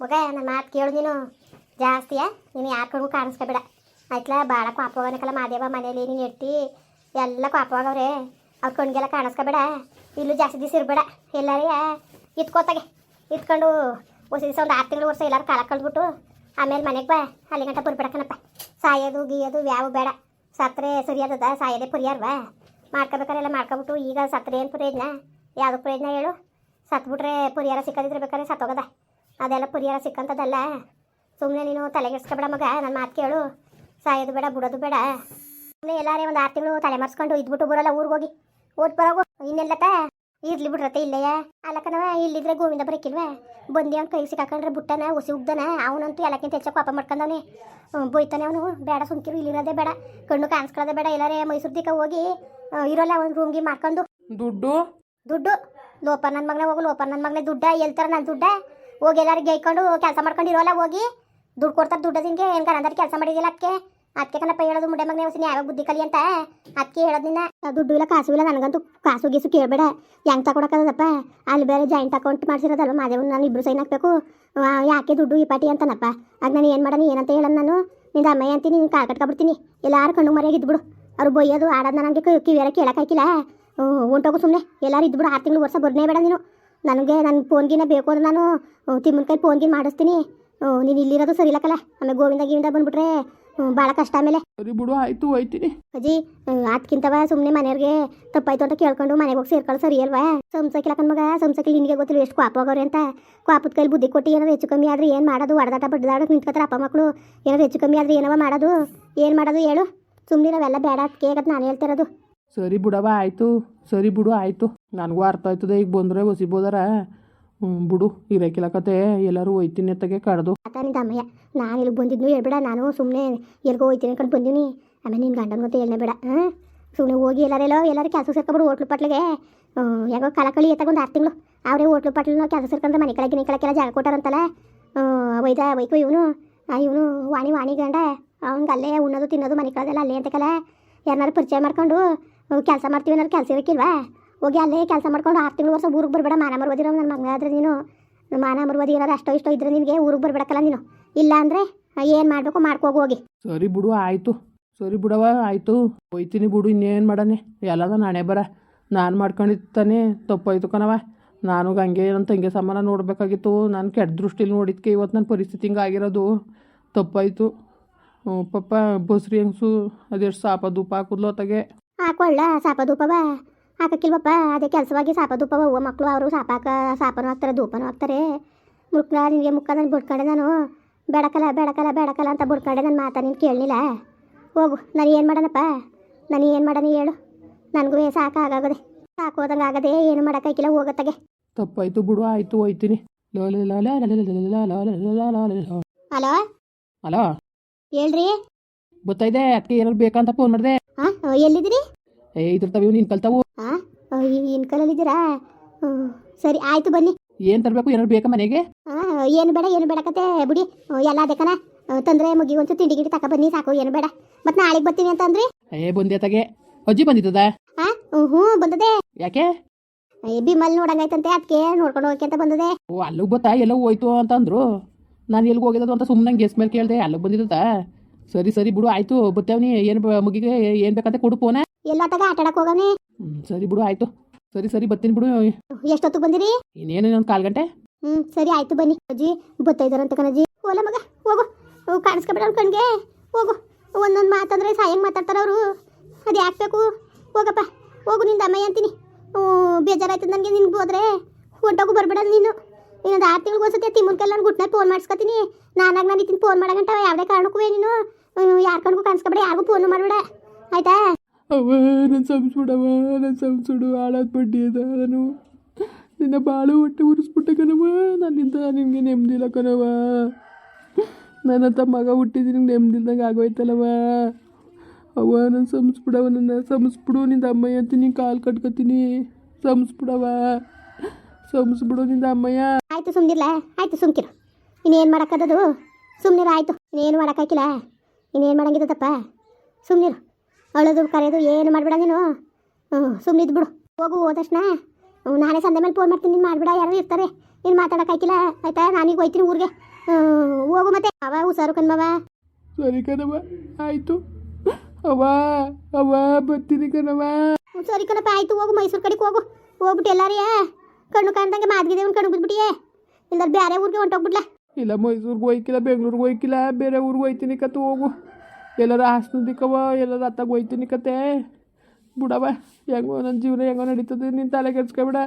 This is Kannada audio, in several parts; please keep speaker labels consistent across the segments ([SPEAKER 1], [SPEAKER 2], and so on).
[SPEAKER 1] ಮಗ, ನನ್ನ ಮಾತು ಕೇಳು ನೀನು. ಜಾಸ್ತಿಯಾ ನೀನು ಯಾರ ಕಡೆಗೂ ಕಾಣಿಸ್ಕೋಬೇಡ. ಆಯ್ತಲ್ಲ ಭಾಳ ಕಾಪವಾಗನಕಲ್ಲ ಮಾದೇವ ಮನೇಲಿ, ನೀನು ಇಟ್ಟು ಎಲ್ಲ ಕಾಪವಾಗವ್ರೆ ಅವ್ರ ಕಣ್ಗೆಲ್ಲ ಕಾಣಿಸ್ಕೋಬೇಡ. ಇಲ್ಲೂ ಜಾಸ್ತಿ ದಿವಸ ಇರಬೇಡ. ಎಲ್ಲಾರೇ ಇತ್ಕೋತಾಗೆ. ಇತ್ಕೊಂಡು ಹೊಸ ದಿವಸ ಒಂದು ಆರು ತಿಂಗಳು ವರ್ಷ ಎಲ್ಲರೂ ಕಾಲ ಕಳೆದ್ಬಿಟ್ಟು ಆಮೇಲೆ ಮನೆಗೆ ಬಾ. ಅಲ್ಲಿ ಗಂಟ ಬರ್ಬಿಡಕನಪ್ಪ ಸಾಯೋದು, ಗೀಯೋದು ಯಾವ ಬೇಡ. ಸತ್ರೆ ಸರಿಯಾದದ, ಸಾಯೋದೇ ಮಾಡ್ಕೋಬೇಕಾರೆ ಎಲ್ಲ ಮಾಡ್ಕೊಬಿಟ್ಟು ಈಗ ಸತ್ರೆ ಏನು ಪ್ರಯೋಜನ? ಯಾವುದು ಪ್ರಯೋಜನ ಹೇಳು? ಸತ್ಬಿಟ್ರೆ ಪುರಿಯಾರ ಸಿಕ್ಕದಿದ್ರೆ ಬೇಕಾದ್ರೆ ಸತ್ತೋಗದ ಅದೆಲ್ಲ ಪರಿಹಾರ ಸಿಕ್ಕಂಥದ್ದಲ್ಲ ಸುಮ್ಮನೆ ನೀನು ತಲೆಗೆಡ್ಸ್ಕೊಬೇಡ ಮಗ ನನ್ನ ಮಾತು ಕೇಳು. ಸಾಯೋದು ಬೇಡ ಬಿಡೋದು ಬೇಡ. ಸುಮ್ಮನೆ ಎಲ್ಲಾರೇ ಒಂದು ಆರು ತಿಂಗಳು ತಲೆ ಮರ್ಸ್ಕೊಂಡು ಇದ್ಬಿಟ್ಟು ಬರೋಲ್ಲ ಊರಿಗೆ ಹೋಗಿ. ಓಟ್ ಬರೋಗು ಇನ್ನೆಲ್ಲತ್ತ ಇರ್ಲಿ ಬಿಡ್ರತ್ತೆ ಇಲ್ಲೇ ಅಲ್ಲಕ್ಕನವ ಇಲ್ಲಿದ್ರೆ ಗೋವಿಂದ ಬರಕಿಲ್ವಾ? ಬಂದಿ ಅವ್ನು ಕೈ ಸಿಕ್ಕಾಕೊಂಡ್ರೆ ಬುಟ್ಟನ ಉಸಿ ಉಗ್ದನ ಅವನಂತೂ ಎಲ್ಲಕ್ಕಿಂತ ಹೆಚ್ಚು ಪಾಪ ಮಾಡ್ಕೊಂಡವನೆ. ಬೋಯ್ತಾನೆ ಅವನು. ಬೇಡ ಸುಮ್ಕಿರು ಇಲ್ಲಿರೋದೇ ಬೇಡ. ಕಣ್ಣು ಕಾಣಿಸ್ಕೊಳ್ಳೋದೇ ಬೇಡ ಎಲ್ಲಾರೇ ಮೈಸೂರು ದಿಕ್ಕ ಹೋಗಿ ಇರೋಲ್ಲ ಒಂದು ರೂಮ್ಗೆ ಮಾಡ್ಕೊಂಡು.
[SPEAKER 2] ದುಡ್ಡು?
[SPEAKER 1] ದುಡ್ಡು? ಲೋಪ ನನ್ನ ಮಗನೇ ಹೋಗು ಲೋಪ ನನ್ನ ಮಗನೇ ದುಡ್ಡ ಎಲ್ತಾರ ನನ್ನ ದುಡ್ಡ? ಹೋಗಿ ಎಲ್ಲರಿಗೆ ಗೈಕೊಂಡು ಕೆಲಸ ಮಾಡ್ಕೊಂಡು ಇರೋಲ್ಲ ಹೋಗಿ ದುಡ್ಡು ಕೊಡ್ತಾರೆ ದುಡ್ಡು ದಿನಕ್ಕೆ ಏನ್ಕಾರ ಅಂದ್ರೆ ಕೆಲಸ ಮಾಡಿದಿಲ್ಲ ಅದಕ್ಕೆ ಅದಕ್ಕೆ ಕಣಪ್ಪ ಹೇಳೋದು ಮುಂಡೆ ಮಗನೇ ಹೊಸ ಯಾವಾಗ ಬುದ್ಧಿ ಕಲಿ ಅಂತ. ಅದಕ್ಕೆ ಹೇಳೋದು ನಿನ್ನ. ದುಡ್ಡು ಇಲ್ಲ, ಕಾಸು ಇಲ್ಲ, ನನಗಂತೂ ಕಾಸು ಗೀಸು ಕೇಳಬೇಡ. ಹೆಂಗೆ ತಗೊಳಕ್ಕದಪ್ಪ ಅಲ್ಲಿ ಬೇರೆ ಜಾಯಿಂಟ್ ಅಕೌಂಟ್ ಮಾಡಿಸಿರೋದಲ್ವ? ಮಾದೇವ್ ನಾನು ಇಬ್ರು ಸೈನ್ ಹಾಕಬೇಕು. ಯಾಕೆ ದುಡ್ಡು ಈ ಪಾಟಿ ಅಂತನಪ್ಪ? ಆಗ ನಾನು ಏನು ಮಾಡೋಣ ಏನಂತ ಹೇಳೋಣ ನಾನು? ನಿಂದ ಅಮ್ಮಯ್ಯ ಅಂತೀನಿ, ನೀನು ಕಾಲ್ ಕಟ್ಕೊಬಿಡ್ತೀನಿ. ಎಲ್ಲಾರು ಕಣ್ಣು ಮರೆಯಾಗಿ ಇದ್ಬಿಡು. ಅವ್ರು ಬೊಯ್ಯೋದು ಆಡೋದನ್ನ ನನಗೆ ಕಿವಿಯಾರ ಕೇಳೋಕ್ಕಾಗಿಲ್ಲ ಹೊಂಟೋಗು ಸುಮ್ಮನೆ ಎಲ್ಲರೂ ಇದ್ಬಿಡು, ಆರು ತಿಂಗಳು ವರ್ಷ ಬರ್ನೇ ಬೇಡ ನೀನು. ನನಗೆ ನನ್ನ ಫೋನ್ಗಿನ ಬೇಕು ಅಂದ್ರೆ ನಾನು ತಿಮ್ಮನ ಕೈ ಫೋನ್ಗಿನ ಮಾಡಿಸ್ತೀನಿ. ನೀನು ಇಲ್ಲಿರೋದು ಸರಿ ಇಲ್ಲಕಲ್ಲ? ಆಮೇಲೆ ಗೋವಿಂದ ಗೀವಿಂದ ಬಂದ್ಬಿಟ್ರೆ ಭಾಳ ಕಷ್ಟ ಆಮೇಲೆ.
[SPEAKER 2] ಸರಿ ಬಿಡು ಆಯ್ತು ಹೋಯ್ತೀನಿ.
[SPEAKER 1] ಅಜ್ಜಿ ಅದಕ್ಕಿಂತವ ಸುಮ್ಮನೆ ಮನೆಯವ್ರಿಗೆ ತಪ್ಪಾಯ್ತು ಅಂತ ಕೇಳ್ಕೊಂಡು ಮನೆಗೆ ಹೋಗಿ ಸೇರ್ಕೊಳ್ಳೋ ಸರಿ ಅಲ್ವಾ? ಸಂಸಕಿಲ್ಲ ಮಗ ಸಂಸಕಿಲ್ ನಿನಗೆ ಗೊತ್ತಿಲ್ಲ ಎಷ್ಟು ಕ್ವಾಪ ಹೋಗೋರೆ ಅಂತ? ಕ್ವಾಪದ ಕೈಲಿ ಬುದ್ಧಿ ಕೊಟ್ಟು ಏನಾದ್ರು ಹೆಚ್ಚು ಕಮ್ಮಿ ಆದ್ರೆ ಏನು ಮಾಡೋದು? ಹೊಡೆದಾಟ ಬಡ್ದಾಡಕ್ಕೆ ನಿಂತ್ಕೊತಾರೆ ಅಪ್ಪ ಮಕ್ಕಳು ಏನಾದ್ರು ಹೆಚ್ಚು ಕಮ್ಮಿ ಆದ್ರೆ ಏನವ ಮಾಡೋದು? ಏನು ಮಾಡೋದು ಹೇಳು? ಸುಮ್ಮನೆ ನಾವೆಲ್ಲ ಬೇಡ ಅಂತ ಆಗತ್ತೆ ನಾನು ಹೇಳ್ತಿರೋದು.
[SPEAKER 2] ಸರಿ ಬಿಡವ ಆಯಿತು. ಸರಿ ಬಿಡು ಆಯಿತು. ನನಗೂ ಅರ್ಥ ಆಯ್ತದೆ ಈಗ ಬಂದರೆ ಹೊಸಿಬೋದಾರ ಹ್ಞೂ ಬಿಡು ಇರಕ್ಕಿಲ್ಲ ಕತೆ. ಎಲ್ಲರೂ ಹೋಯ್ತೀನಿ ಅತ್ತಗೆ, ಕಡ್ದು.
[SPEAKER 1] ಅಮ್ಮಯ್ಯ, ನಾನು ಇಲ್ಲಿ ಬಂದಿದ್ನು ಹೇಳ್ಬೇಡ, ನಾನು ಸುಮ್ಮನೆ ಎಲ್ಗೋ ಹೋಯ್ತೀನಿ ಅನ್ಕೊಂಡು ಬಂದೀನಿ. ಆಮೇಲೆ ನಿನ್ನ ಗಂಡನ ಹೇಳನೆ ಬೇಡ, ಹಾಂ? ಸುಮ್ಮನೆ ಹೋಗಿ ಎಲ್ಲರೆಲ್ಲೋ ಎಲ್ಲರೂ ಕೆಲಸ ಸೇರ್ಕೊಬಿಡು ಹೋಟ್ಲು ಪಟ್ಲಿಗೆ. ಯಾಕೋ ಕಲಕಳಿ ಎತ್ತಾಗ ಒಂದು ಆರು ತಿಂಗಳು. ಅವರೇ ಹೋಟ್ಲು ಪಟ್ಲನ್ನ ಕೆಲಸ ಸೇರ್ಕೊಂಡ್ರೆ ಮನೆ ಕೆಳಗೆ ನೀ ಕೆಳಗೆಲ್ಲ ಜಾಗ ಕೊಟ್ಟಾರಂತಲ್ಲ. ಒಯ್ದ, ಒಯ್ಕೋ ಇವನು. ಇವನು ವಾಣಿ ವಾಣಿ ಗಂಡ. ಅವ್ನಿಗೆ ಅಲ್ಲೇ ಉಣ್ಣೋದು, ತಿನ್ನೋದು, ಮನೆ ಕಳೆದೆಲ್ಲ ಅಲ್ಲೇ ಅಂತಕಲ್ಲ ಯಾರನ್ನಾರು ಪರಿಚಯ ಮಾಡ್ಕೊಂಡು ಕೆಲಸ ಮಾಡ್ತೀವಿ ಏನಾದ್ರು ಕೆಲಸ ಇರಕ್ಕಿಲ್ವಾ ಹೋಗಿ ಅಲ್ಲೇ ಕೆಲಸ ಮಾಡ್ಕೊಂಡು ಆರು ತಿಂಗಳು ವರ್ಷ ಊರಿಗೆ ಬರಬೇಡ ಮಾನ ಮರ್ಬೋದಿರೋ ನನ್ನ ಮಗ ಆದ್ರೆ ನೀನು. ಮಾನ ಮರ್ಬೋದಿ ಏನಾದ್ರು ಅಷ್ಟೋ ಇಷ್ಟೋ ಇದ್ರೆ ನಿನಗೆ ಊರಿಗೆ ಬರಬೇಡಕ್ಕಲ್ಲ ನೀನು. ಇಲ್ಲ ಅಂದರೆ ಏನು ಮಾಡಬೇಕು ಮಾಡ್ಕೋಗಿ ಹೋಗಿ.
[SPEAKER 2] ಸರಿ ಬಿಡು ಆಯಿತು. ಸರಿ ಬಿಡವ ಆಯಿತು. ಹೋಯ್ತೀನಿ ಬಿಡು ಇನ್ನೇನು ಮಾಡನೆ? ಎಲ್ಲದ ನಾಣೆ ಬರ. ನಾನು ಮಾಡ್ಕೊಂಡಿತ್ತಾನೆ ತಪ್ಪಾಯ್ತು ಕಣವ ನಾನು ಹಂಗೆ ನನ್ನ ತಂಗಿ ಸಮಾನ ನೋಡಬೇಕಾಗಿತ್ತು. ನಾನು ಕೆಟ್ಟ ದೃಷ್ಟಿಲಿ ನೋಡಿದ್ಕೆ ಇವತ್ತು ನನ್ನ ಪರಿಸ್ಥಿತಿ ಹಿಂಗೆ ಆಗಿರೋದು. ತಪ್ಪಾಯಿತು. ಪಪ್ಪ ಬಸ್ರಿ ಹೆಂಗ್ಸು? ಅದೆಷ್ಟು ಸಾಪ ಧೂಪ ಹಾಕಿದ್ಲು ಅತ್ತಾಗೆ
[SPEAKER 1] ಹಾಕೊಳ್ಳ ಸಾಪ ಧೂಪವ ಸಾಕಕಿಲ್ಲಪ್ಪ ಅದೇ ಕೆಲಸವಾಗಿ ಸಾಪ ಧೂಪ ಹೂವು ಮಕ್ಕಳು ಅವರು ಸಾಪಾಕ ಸಾಪನೂ ಹಾಕ್ತಾರೆ ಧೂಪನೂ ಹಾಕ್ತಾರೆ ಮುಖ ನಿನಗೆ ಮುಕ್ಕ ನಾನು ಬಿಡ್ಕೊಂಡೆ ನಾನು ಬೇಡಕಲ್ಲ ಬೇಡಕಲ್ಲ ಬೇಡಕಲ್ಲ ಅಂತ ಬಿಡ್ಕೊಂಡೆ ನಾನು ಮಾತಾ ನೀನು ಕೇಳಲಿಲ್ಲ ಹೋಗು ನಾನು ಏನು ಮಾಡೋಣಪ್ಪ ನಾನು ಏನು ಮಾಡೋಣ ಹೇಳು ನನಗೂ ಸಾಕಾಗೋದೆ ಸಾಕೋದಂಗೆ ಆಗದೆ ಏನು ಮಾಡೋಕ್ಕಾಗಿಲ್ಲ ಹೋಗತ್ತಾಗೆ
[SPEAKER 2] ತಪ್ಪಾಯ್ತು ಬಿಡು ಆಯ್ತು ಹೋಯ್ತೀನಿ
[SPEAKER 1] ಹಲೋ
[SPEAKER 2] ಹಲೋ
[SPEAKER 1] ಹೇಳ್ರಿ
[SPEAKER 2] ಗೊತ್ತಾಯ್ದೆ ಅದಕ್ಕೆ ಏನಾದ್ರು ಬೇಕಂತ ಫೋನ್ ಮಾಡಿದೆ
[SPEAKER 1] ಹಾಂ ಎಲ್ಲಿದ್ದೀರಿ
[SPEAKER 2] ಏ ಇದ್ರ ತವಿ ನೀನು ಕಲ್ತಾವು
[SPEAKER 1] ಹಾಂ ಕಲಲಿದ್ದೀರಾ ಸರಿ ಆಯ್ತು ಬನ್ನಿ.
[SPEAKER 2] ಏನು ತರಬೇಕು? ಏನಾರು ಬೇಕಾ ಮನೆಗೆ?
[SPEAKER 1] ಏನು ಬೇಡ ಏನು ಬಿಡಿ ಆ, ಎಲ್ಲ ಅದಕ್ಕನ ತಂದ್ರೆ ಮುಗಿ ಒಂಚೂರು ತಿಂಡಿ ಗಿಡಿ ತಕ ಬನ್ನಿ ಸಾಕು ಏನು ಬೇಡ. ಮತ್ತೆ ನಾಳೆಗೆ ಬರ್ತೀನಿ ಅಂತ ಅಂದ್ರಿ?
[SPEAKER 2] ಏ ಬಂದೆ ತಗೆ. ಅಜ್ಜಿ ಬಂದಿದ್ದದ?
[SPEAKER 1] ಆ ಹ್ಞೂ ಬಂದದೆ.
[SPEAKER 2] ಯಾಕೆ?
[SPEAKER 1] ಬಿಮಲ್ ನೋಡಂಗಾಯ್ತಂತೆ ಅದಕ್ಕೆ ನೋಡ್ಕೊಂಡು ಹೋಗಕ್ಕೆ ಅಂತ ಬಂದದೆ.
[SPEAKER 2] ಓ ಅಲ್ಲಿಗೆ ಗೊತ್ತಾ? ಎಲ್ಲೋ ಹೋಯ್ತು ಅಂತ ಅಂದ್ರು. ನಾನು ಎಲ್ಲಿಗೆ ಹೋಗಿದ್ದು ಅಂತ ಸುಮ್ಮನೆ ಗೆಸ್ ಮೇಲೆ ಕೇಳಿದೆ ಅಲ್ಲಿಗೆ ಬಂದಿದ್ದದ? ಸರಿ ಸರಿ ಬಿಡು ಆಯಿತು ಬತ್ತೇವ್ನಿ ಏನು ಮುಗಿಗೆ ಏನು ಬೇಕಂತ ಕೊಡು ಫೋನ
[SPEAKER 1] ಎಲ್ಲ ತಗ ಆಟ ಆಡಕ್ ಹೋಗವನೆ
[SPEAKER 2] ಸರಿ ಬಿಡು ಆಯ್ತು. ಸರಿ ಸರಿ ಬರ್ತೀನಿ ಬಿಡು.
[SPEAKER 1] ಎಷ್ಟೊತ್ತು ಬಂದಿರಿ?
[SPEAKER 2] ಇನ್ನೇನು ಇನ್ನೊಂದು ಕಾಲು ಗಂಟೆ?
[SPEAKER 1] ಹ್ಞೂ ಸರಿ ಆಯ್ತು ಬನ್ನಿ. ಅಜ್ಜಿ ಬತ್ತೈದಾರಂತ ಕಣಜ್ಜಿ. ಓಲ ಮಗ ಹೋಗು. ಓ ಕಾಣಿಸ್ಕೊಬೇಡ ಅವ್ರ ಕಣ್ಗೆ. ಹೋಗು. ಒಂದೊಂದು ಮಾತಂದ್ರೆ ಸಾಯಂಗ್ ಮಾತಾಡ್ತಾರ ಅವರು. ಅದು ಯಾಕೆ ಬೇಕು? ಹೋಗಪ್ಪ. ಹೋಗು ನಿಂದ ಅಮ್ಮಯ್ಯ ಅಂತೀನಿ. ಹ್ಞೂ ಬೇಜಾರಾಯ್ತದ ನನಗೆ ನಿನ್ಗೆ ಹೋದ್ರೆ. ಹೊಂಟೋಗು ಬರಬೇಡ ನೀನು. ಇನ್ನೊಂದು ಆರು ತಿಂಗಳು ಒಂದ್ಸತಿ ತಿಮ್ಮನ ಕೈಲಿ ನಾನು ಗುಟ್ನಲ್ಲಿ ಫೋನ್ ಮಾಡಿಸ್ಕೊತೀನಿ. ನಾನಾಗ ನಾನು ಇತ್ತಿನ ಫೋನ್ ಮಾಡಗಂಟ ಯಾವುದೇ ಕಾರಣಕ್ಕೂ ನೀನು. ಯಾರ ಕಣ್ಗೂ ಕಾಣಿಸ್ಕೊಬೇಡ ಯಾರಿಗೂ ಫೋನ್ ಮಾಡಬೇಡ. ಆಯ್ತಾ?
[SPEAKER 2] ಅವ ನನ್ನ ಸಂಸ್ಬಿಡವ ನನ್ನ ಸಂಸ್ಬಿಡು ಹಾಳಾದ ಬಡ್ಡಿ ಅದ, ನಾನು ನಿನ್ನ ಬಾಳು ಹೊಟ್ಟೆ ಉರಿಸ್ಬಿಟ್ಟೆ ಕಣವ ನನ್ನಿಂದ ನಿನಗೆ ನೆಮ್ಮದಿಲ್ಲ ಕಣವ ನನ್ನಂತ ಮಗ ಹುಟ್ಟಿದ್ದು ನಿಂಗೆ ನೆಮ್ಮದಿಲ್ದಂಗೆ ಆಗೋಯ್ತಲ್ಲವ ಅವ ನನ್ನ ಸಂಸ್ಬಿಡವ ನನ್ನ ಸಂಸ್ಬಿಡು ನಿಂದ ಅಮ್ಮಯ್ಯ ಅಂತ ನೀನು ಕಾಲು ಕಟ್ಕೊತೀನಿ. ಸಂಸ್ಬಿಡವ ಸಂಸ್ಬಿಡು ನಿಂದ ಅಮ್ಮಯ್ಯ.
[SPEAKER 1] ಆಯ್ತು, ಸುಮ್ನಿರ್ಲ? ಆಯ್ತು, ಸುಮ್ಕಿರು. ಇನ್ನೇನು ಮಾಡೋಕ್ಕದದು ಸುಮ್ಮನಿರು ಆಯ್ತು. ಇನ್ನೇನು ಮಾಡೋಕ್ಕಾಗಿಲ್ಲ ಇನ್ನೇನು ಮಾಡೋಂಗಿದ್ದಪ್ಪ? ಸುಮ್ನಿರು. ಅಳೋದು ಕರೆಯೋದು ಏನು ಮಾಡಬೇಡ ನೀನು? ಹ್ಞೂ ಸುಮ್ಮನಿದ್ದು ಬಿಡು. ಹೋಗು ಹೋದ ತಕ್ಷಣ. ನಾನೇ ನಾಳೆ ಸಂಜೆ ಮೇಲೆ ಫೋನ್ ಮಾಡ್ತೀನಿ. ನೀನು ಮಾಡಬೇಡ ಯಾರು ಇರ್ತಾರೆ. ನೀನು ಮಾತಾಡೋಕ್ಕಾಯ್ತಿಲ್ಲ ಆಯ್ತಾ? ನಾನೀಗ ಹೋಯ್ತೀನಿ ಊರಿಗೆ. ಹೋಗು ಮತ್ತೆ. ಅವ ಹುಷಾರು ಕಣ್ಮವ
[SPEAKER 2] ಸರಿ ಕಣವ ಆಯಿತು. ಅವ್ವ ಅವ್ವ ಬರ್ತೀನಿ ಕಣವ
[SPEAKER 1] ಸರಿ ಕಣಪ್ಪ ಆಯ್ತು. ಹೋಗು ಮೈಸೂರು ಕಡೆಗೆ ಹೋಗು. ಹೋಗ್ಬಿಟ್ಟು ಎಲ್ಲಾರಿಯ. ಕಣ್ಣು ಕಾಣ್ದಂಗೆ ಮಾದ್ಗಿದೆ ಒಂದು ಕಣ್ಣು ಬಿದ್ಬಿಟ್ಟಿಯೇ ಇಲ್ಲ ಬೇರೆ ಊರಿಗೆ ಹೊಂಟೋಗ್ಬಿಡ್ಲ
[SPEAKER 2] ಇಲ್ಲ ಮೈಸೂರಿಗೆ ಹೋಯ್ಕಿಲ್ಲ ಬೆಂಗ್ಳೂರಿಗೆ ಹೋಯ್ಕಿಲ್ಲ ಬೇರೆ ಊರಿಗೆ ಹೋಯ್ತೀನಿ ಕತ್ತು ಹೋಗು. ಎಲ್ಲರ ಹಾಸ್ನದಿಕ್ಕವ ಎಲ್ಲರ ಅತ್ತಾಗ ಹೋಯ್ತೀನಿ ಕತೆ ಬಿಡವ, ಹೆಂಗೋ ನನ್ನ ಜೀವನ ಹೆಂಗೋ ನಡೀತದೆ, ನೀನು ತಲೆ ಕೆಡ್ಸ್ಕೊಬಿಡ,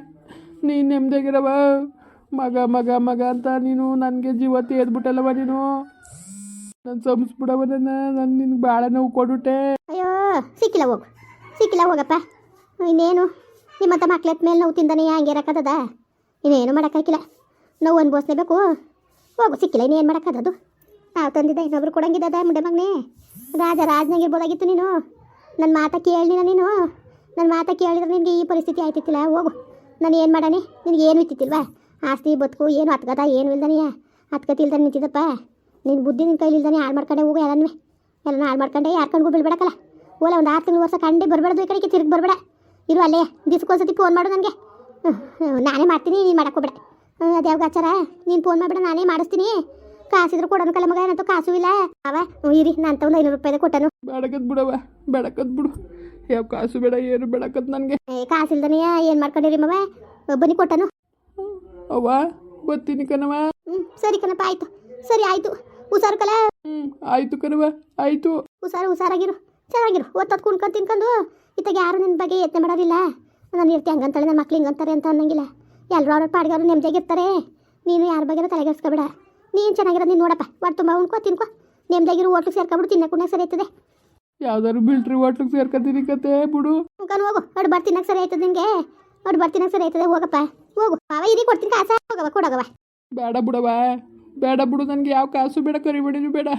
[SPEAKER 2] ನೀನು ನೆಮ್ಮದಿಯಾಗಿರವ ಮಗ ಮಗ ಮಗ ಅಂತ ನೀನು ನನಗೆ ಜೀವ ತೇದ್ಬಿಟ್ಟಲ್ಲವ ನೀನು. ನಾನು ಸಂಸ್ಬಿಡವ ನನ್ನ, ನಾನು ನಿನ್ಗೆ ಭಾಳ ನೋವು ಕೊಡ್ಬಿಟ್ಟೆ
[SPEAKER 1] ಅಯ್ಯೋ, ಸಿಕ್ಕಿಲ್ಲ ಹೋಗು, ಸಿಕ್ಕಿಲ್ಲ ಹೋಗಪ್ಪ. ಇನ್ನೇನು ನಿಮ್ಮತ್ತ ಮಕ್ಳತ್ ಮೇಲೆ ನೋವು ತಿಂದಾನೆ ಹಂಗೆ ಇರಕ್ಕದ ಇನ್ನೇನು ಮಾಡೋಕ್ಕಾಗಿಲ್ಲ ನೋವು ಅನ್ಭವಿಸ್ಲೇಬೇಕು. ಹೋಗು, ಸಿಕ್ಕಿಲ್ಲ, ಇನ್ನೇನು ಮಾಡೋಕ್ಕದದು ನಾವು ತಂದಿದ್ದೆ ಇನ್ನೊಬ್ರು ಕೊಡಂಗಿದ್ದದ, ಮುಂಡೆ ಮಗನೇ. ರಾಜ ರಾಜನಾಗಿರ್ಬೋದಾಗಿತ್ತು ನೀನು. ನನ್ನ ಮಾತಾ ಕೇಳಿನ ನೀನು. ನನ್ನ ಮಾತಾ ಕೇಳಿದ್ರೆ ನಿನಗೆ ಈ ಪರಿಸ್ಥಿತಿ ಆಯ್ತಿತ್ತಿಲ್ಲ, ಹೋಗು. ನಾನು ಏನು ಮಾಡಾನೆ ನಿನಗೆ ಏನು ಇತ್ತಿತ್ತಿಲ್ವಾ? ಆಸ್ತಿ, ಬದುಕು, ಏನು ಹತ್ಕದ ಏನು ಇಲ್ದಾನೆ ಹತ್ಕತಿ ಇಲ್ದಾನೆ ನಿಂತಿದ್ದಪ್ಪ. ನಿನ್ನ ಬುದ್ಧಿ ನಿನ್ನ ಕೈಲಿ ಇಲ್ದಾನೆ ಹಾಳು ಮಾಡ್ಕೊಂಡೆ ಹೋಗು ಎಲ್ಲನೂ. ಎಲ್ಲ ಹಾಳು ಮಾಡ್ಕೊಂಡೆ ಯಾರ್ಕೊಂಡು ಕಣ್ಗೂ ಬೀಳ್ಬೇಡಕ್ಕಲ್ಲ. ಓಲ ಒಂದು ಆರು ತಿಂಗಳು ವರ್ಷ ಕಂಡೇ ಬರಬೇಡದು ಈ ಕಡೆಗೆ, ತಿರುಗಿ ಬರಬೇಡ. ಇರು ಅಲ್ಲೇ ದಿಸ್ಕೊಂದ್ಸತಿ ಫೋನ್ ಮಾಡು ನನಗೆ. ನಾನೇ ಮಾಡ್ತೀನಿ, ನೀನು ಮಾಡಕ್ಕೋಬೇಡ ಅದ್ಯಾವ ಆಚಾರ? ನೀನು ಫೋನ್ ಮಾಡಿಬಿಡ, ನಾನೇ ಮಾಡಿಸ್ತೀನಿ. ಕಾಸಿದ್ರು ಕೊಡೋನು ಕಲ ಮಗ ಏನಂತ ಕಾಸು ಇಲ್ಲ. ಅವ ಇರಿ ನಾನು ಒಂದು ಐನೂರು ರೂಪಾಯಿ ಕೊಟ್ಟನು.
[SPEAKER 2] ಬೇಡಕದ್ ಬಿಡವ ಬೇಡಕದ್ ಬಿಡು. ಯಾವ ಕಾಸು ಬೇಡ ಏನು ಬೆಳಕದ್ ನನಗೆ.
[SPEAKER 1] ಏ ಏನ್ ಏನು ಮಾಡ್ಕೊಂಡಿರಿ ಮವ? ಬನ್ನಿ ಕೊಟ್ಟನು.
[SPEAKER 2] ಅವ್ವ ಬರ್ತೀನಿ ಕಣವ
[SPEAKER 1] ಹ್ಞೂ ಸರಿ ಕಣಪ್ಪ ಆಯ್ತು. ಸರಿ ಆಯಿತು. ಹುಷಾರು ಕಲ.
[SPEAKER 2] ಆಯ್ತು ಆಯಿತು ಕಣವ ಆಯಿತು.
[SPEAKER 1] ಹುಷಾರು ಹುಷಾರಾಗಿರು. ಚೆನ್ನಾಗಿರು. ಒತ್ತದ್ ಕುಣ್ಕೊಂಡು ತಿನ್ಕೊಂಡು ಇತ್ತಾಗ ಯಾರು ನಿನ್ ಬಗ್ಗೆ ಯತ್ನೆ ಮಾಡೋದಿಲ್ಲ ನಾನು ಇರ್ತಿ ಹಂಗಂತಾಳೆ ನನ್ನ ಮಕ್ಳು ಹಿಂಗಂತಾರೆ ಅಂತ ಅನ್ನಂಗಿಲ್ಲ. ಎಲ್ಲರೂ ಅವ್ರ ಪಾಡಿಗೆ ಅವರು ನೆಮ್ಮದಿಯಾಗಿರ್ತಾರೆ ನೀನು ಯಾರ ಬಗ್ಗೆ ತಲೆಗೆಡ್ಸ್ಕೊಬೇಡ ನೀನು ಚೆನ್ನಾಗಿರೋ ನೀನು ನೋಡಪ್ಪ. ಒಟ್ಟು ತುಂಬ ಉಣ್ಕೋ ತಿನ್ಕೋ. ನೆಮ್ಮದಿಯಾಗಿರು ಹೋಟ್ಲಿಗೆ ಸೇರ್ಕೊಬಿಡು ತಿನ್ನಕ್ಕೆ ಸರಿ ಆಯ್ತದೆ
[SPEAKER 2] ಯಾವ್ದಾದ್ರು ಬಿಲ್ಟ್ರಿ ಹೋಟ್ಲಿಗೆ ಸೇರ್ಕೊತೀನಿ ಕತೆ ಬಿಡು.
[SPEAKER 1] ಮುಖಾನು ಹೋಗು. ಅಡ್ ಬಾರ್ ತಿನ್ನಕ್ಕೆ ಸರಿ ಆಯ್ತದೆ ನಿನಗೆ ಅಡ್ ಬಾರ್ ತಿನ್ನಕ್ಕೆ ಸರಿ ಆಯ್ತದೆ ಹೋಗಪ್ಪ. ಹೋಗು. ಅವ ಇರಿ ಕೊಡ್ತೀನಿ ಕಾಸ. ಹೋಗವ ಕೊಡೋಗವ
[SPEAKER 2] ಬೇಡ ಬಿಡವ ಬೇಡ ಬಿಡು ನನಗೆ ಯಾವ ಕಾಸು ಬೇಡ ಕರಿಬೇಡಿನೂ ಬೇಡ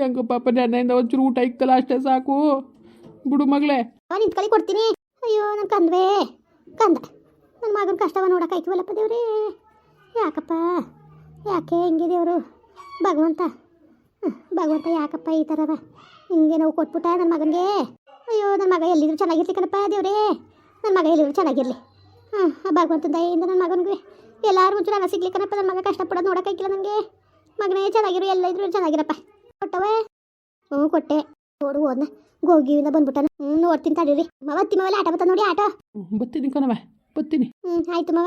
[SPEAKER 2] ಹೆಂಗ ಪಾಪ ನೆನ್ನೆಯಿಂದ ಒಂಚೂರು ಊಟ ಇಕ್ಕಲ್ಲ ಅಷ್ಟೇ ಸಾಕು. ಬಿಡು ಮಗಳೇ.
[SPEAKER 1] ನಿಂತ್ಕೊಳ್ಳಿ ಕೊಡ್ತೀನಿ. ಅಯ್ಯೋ ನನ್ನ ಕಂದ್ವೇ. ಕಂದ. ನನ್ನ ಮಗನ ಕಷ್ಟವ ನೋಡೋಕ್ಕಾಯ್ತವಲ್ಲಪ್ಪ ದೇವ್ರೇ. ಯಾಕಪ್ಪ? ಯಾಕೆ ಹಿಂಗಿದೆ ಅವರು? ಭಗವಂತ ಭಗವಂತ ಯಾಕಪ್ಪ ಈ ಥರವ ಹಿಂಗೆ ನಾವು ಕೊಟ್ಬಿಟ್ಟ ನನ್ನ ಮಗನಿಗೆ? ಅಯ್ಯೋ ನನ್ನ ಮಗ ಎಲ್ಲಿದ್ರು ಚೆನ್ನಾಗಿರ್ಲಿ ಕಣಪ್ಪ ದೇವ್ರೇ. ನನ್ನ ಮಗ ಎಲ್ಲಿದ್ರು ಚೆನ್ನಾಗಿರಲಿ. ಹಾಂ ಭಗವಂತ ದಯಿಂದ ನನ್ನ ಮಗನಿಗೆ ಎಲ್ಲರೂ ಒಂಚೂರು ಅನ್ನ ಸಿಗ್ಲಿ ಕಣಪ್ಪ ನನ್ನ ಮಗ ಕಷ್ಟಪಡೋದು ನೋಡೋಕ್ಕಾಗಿಲ್ಲ ನನಗೆ. ಮಗನೇ ಚೆನ್ನಾಗಿರು ಎಲ್ಲ ಇದ್ರು ಚೆನ್ನಾಗಿರಪ್ಪ. ಕೊಟ್ಟವೆ ಹ್ಞೂ ಕೊಟ್ಟೆ. ನೋಡು ಹೋದ್ನ. ಗೋಗಿಯಿಂದ ಬಂದ್ಬಿಟ್ಟನ. ಹ್ಞೂ ನೋಡ್ತೀನಿ ತಡೀರಿ. ಮವತ್ತಿ ಮವಲ್ಲ ಆಟ ಬತ್ತ ನೋಡಿ ಆಟ.
[SPEAKER 2] ಬತ್ತೀನಿ ಬರ್ತೀನಿ ಕಣವ ಬರ್ತೀನಿ
[SPEAKER 1] ಹ್ಞೂ ಆಯ್ತು ಮವ.